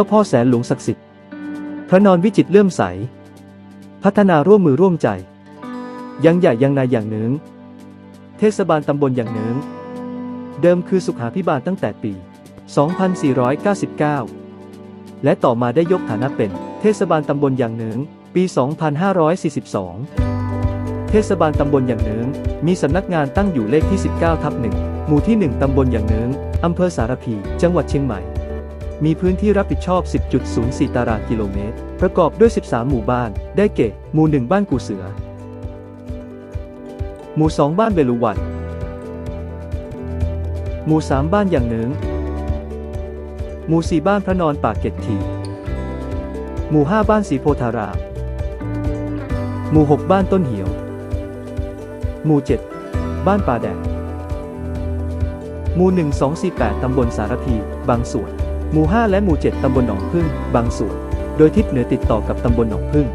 จ้าพ่อแสนหลวงศักดิ์สิทธิ์ พระนอนวิจิตเลื่อมใส พัฒนาร่วมมือร่วมใจ ยังใหญ่ยังนายอย่างเนืองเทศบาลตำบลอย่างเนืองเดิมคือสุขาพิบาลตั้งแต่ปี 2499 และต่อมาได้ยกฐานะเป็นเทศบาลตำบลอย่างเนืองปี 2542 เทศบาลตำบลอย่างเนืองมีสำนักงานตั้งอยู่เลขที่ 19ทับ1หมู่ที่ 1 ตำบลอย่างเนืองอำเภอสารพี จังหวัดเชียงใหม่ มีพื้นที่รับผิดชอบ 10.04 ตารางกิโลเมตร ประกอบด้วย 13 หมู่บ้าน ได้แก่ หมู่ 1 บ้านกูเสือ หมู่ 2 บ้านเบลูวัน หมู่ 3 บ้านอย่างเนืองหมู่ 4 บ้านพระนอนปากเกร็ดที หมู่ 5 บ้านสีโพธาราม หมู่ 6 บ้านต้นเหี่ยว หมู่ 7 บ้านป่าแดงหมู่ 1 2 4 8 ตำบลสารพี บางส่วน หมู่ 5 และหมู่ 7 ตำบลหนองพึ่ง บางส่วน โดยทิศเหนือติดต่อกับตำบลหนองพึ่ง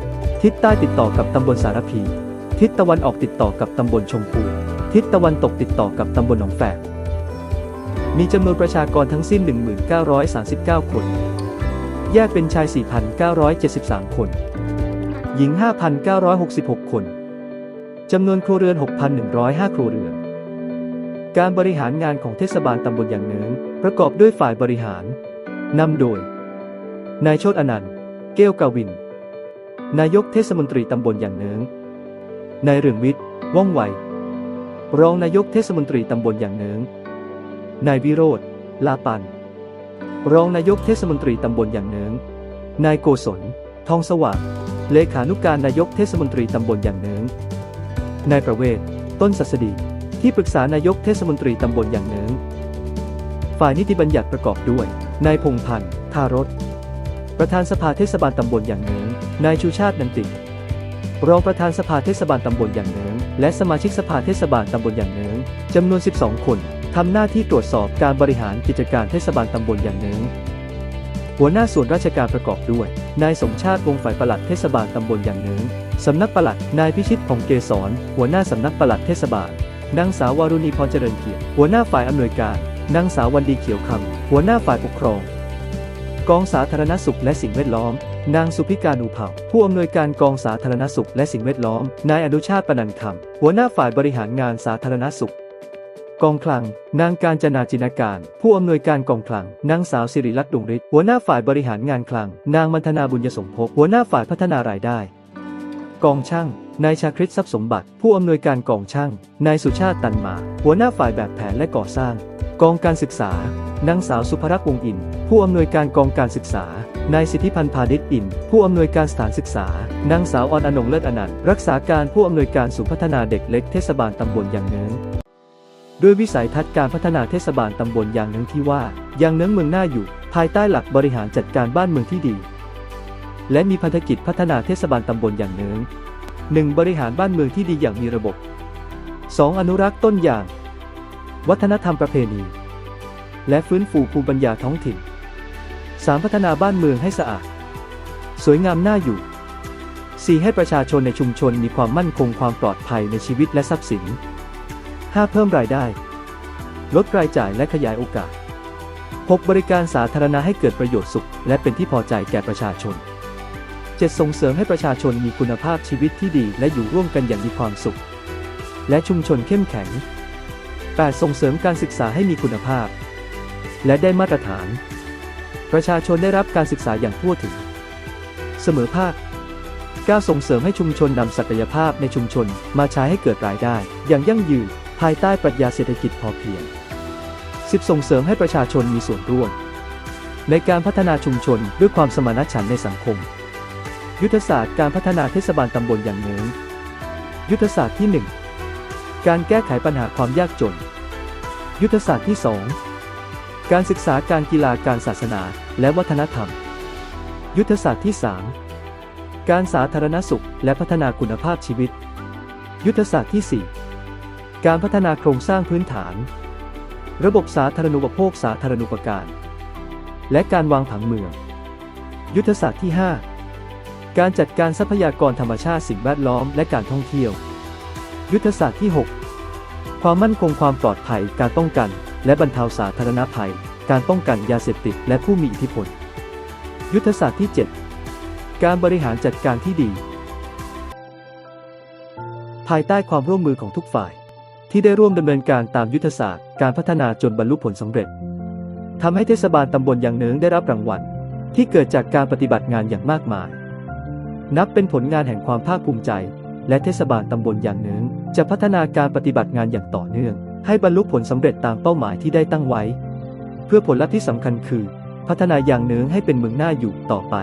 ทิศใต้ติดต่อกับตำบลสารพี ทิศตะวันออกติดต่อกับตำบลชมพู ทิศตะวันตกติดต่อกับตำบลหนองแฝก มีจำนวนประชากรทั้งสิ้น 1939 คน แยกเป็นชาย 4,973 คน หญิง 5,966 คน จำนวนครัวเรือน 6,105 ครัวเรือน การบริหารงานของเทศบาลตำบลอย่างเนืองประกอบด้วยฝ่ายบริหาร นำโดย นายโชตอนันต์ เกลกาวิน นายกเทศมนตรีตำบลอย่างเนืองนายเรืองวิทย์ ว่องไว รองนายกเทศมนตรีตำบลอย่างเนืองนายวิโรธลาปัน รองนายกเทศมนตรีตำบลอย่างเนืองนายโกศล ทองสว่าง เลขานุการนายกเทศมนตรีตำบลอย่างเนืองนายประเวศ ต้นศัสดี ที่ปรึกษานายกเทศมนตรีตำบลอย่างเนืองฝ่ายนิติบัญญัติประกอบด้วย นายพงพันธ์ทารสประธานสภาเทศบาลตำบลอย่างเนืองนายชูชาตินันติ รองประธานสภาเทศบาลตำบลอย่างเนืองและสมาชิกสภาเทศบาลตำบลอย่างเนืองจำนวน 12 คนทำหน้าที่ตรวจสอบการบริหารกิจการเทศบาลตำบลอย่างเนืองหัวหน้าส่วนราชการประกอบด้วย นายสมชาติวงฝ่ายปลัดเทศบาลตำบลอย่างเนืองสำนักปลัด นายพิชิตผ่องเกษรหัวหน้าสำนักปลัดเทศบาลนางสาววารุณีพรเจริญเกียรติหัวหน้าฝ่ายอำนวยการนางสาววันดีเขียวคำ หัวหน้าฝ่ายปกครอง กองสาธารณสุขและสิ่งแวดล้อม นางสุพิการอุเผ่าผู้อำนวยการกองสาธารณสุขและสิ่งแวดล้อม นายอนุชาติปนันคำหัวหน้าฝ่ายบริหารงานสาธารณสุข กองคลัง นางการจนาจินาการ ผู้อำนวยการกองคลัง นางสาวสิริลักษณ์ดวงฤทธิ์หัวหน้าฝ่ายบริหารงานคลัง นางมัณฑนาบุญยสมภพหัวหน้าฝ่ายพัฒนารายได้ กองช่างนายชาคริตทรัพย์สมบัติ ผู้อำนวยการกองช่าง นายสุชาติตันหมา หัวหน้าฝ่ายแบบแผนและก่อสร้าง กองการศึกษา นางสาวสุภรักษ์วงอิน ผู้อำนวยการกองการศึกษา นายสิทธิพันธ์พาณิชย์อิน ผู้อำนวยการสถานศึกษา นางสาวออนอนงเลิศอนันต์ รักษาการผู้อำนวยการศูนย์พัฒนาเด็กเล็กเทศบาลตำบลยางเนิ้งด้วยวิสัยทัศน์การพัฒนาเทศบาลตำบลยางเนิ้งที่ว่ายางเนิ้งเมืองน่าอยู่ ภายใต้หลักบริหารจัดการบ้านเมืองที่ดี และมีพันธกิจพัฒนาเทศบาลตำบลยางเนิ้ง 1. บริหารบ้านเมืองที่ดีอย่างมีระบบ 2. อนุรักษ์ต้นยาง วัฒนธรรมประเพณี และฟื้นฟูภูมิปัญญาท้องถิ่น 3. พัฒนาบ้านเมืองให้สะอาด สวยงามน่าอยู่ 4. ให้ประชาชนในชุมชนมีความมั่นคงความปลอดภัยในชีวิตและทรัพย์สิน 5. เพิ่มรายได้ ลดรายจ่ายและขยายโอกาส 6. บริการสาธารณะให้เกิดประโยชน์สุข และเป็นที่พอใจแก่ประชาชน 7. ส่งเสริมให้ประชาชนมีคุณภาพชีวิตที่ดีและอยู่ร่วมกันอย่างมีความสุข และชุมชนเข้มแข็ง 8. ส่งเสริมการศึกษาให้มีคุณภาพ และได้มาตรฐาน ประชาชนได้รับการศึกษาอย่างทั่วถึง เสมอภาค 9. ส่งเสริมให้ชุมชนนำศักยภาพในชุมชนมาใช้ให้เกิดรายได้ อย่างยั่งยืนภายใต้ปรัชญาเศรษฐกิจพอเพียง 10. ส่งเสริมให้ประชาชนมีส่วนร่วม ในการพัฒนาชุมชนด้วยความสมานฉันท์ในสังคม ยุทธศาสตร์การพัฒนาเทศบาลตำบลอย่างเนิ้งยุทธศาสตร์ที่ 1 การแก้ไขปัญหาความยากจน ยุทธศาสตร์ที่ 2 การศึกษาการกีฬาการศาสนา และวัฒนธรรม ยุทธศาสตร์ที่ 3 การสาธารณสุข และพัฒนาคุณภาพชีวิต ยุทธศาสตร์ที่ 4 การพัฒนาโครงสร้างพื้นฐาน ระบบสาธารณูปโภคสาธารณูปการ และการวางผังเมือง ยุทธศาสตร์ที่ 5 การจัดการทรัพยากรธรรมชาติสิ่งแวดล้อมและการท่องเที่ยว ยุทธศาสตร์ที่ 6 ความมั่นคงความปลอดภัยการป้องกัน และบรรเทาสาธารณภัย การป้องกันยาเสพติดและผู้มีอิทธิพล ยุทธศาสตร์ที่ 7 การบริหารจัดการที่ดี ภายใต้ความร่วมมือของทุกฝ่าย ที่ได้ร่วมดำเนินการตามยุทธศาสตร์ การพัฒนาจนบรรลุผลสำเร็จทำให้เทศบาลตำบลยางเนิงได้รับรางวัลที่เกิดจากการปฏิบัติงานอย่างมากมาย นับเป็นผลงานแห่งความภาคภูมิใจ และเทศบาลตำบลยางเนิงจะพัฒนาการปฏิบัติงานอย่างต่อเนื่อง ให้บรรลุผลสำเร็จตามเป้าหมายที่ได้ตั้งไว้ เพื่อผลลัพธ์ที่สำคัญคือ พัฒนาอย่างเนืองให้เป็นเมืองน่าอยู่ต่อไป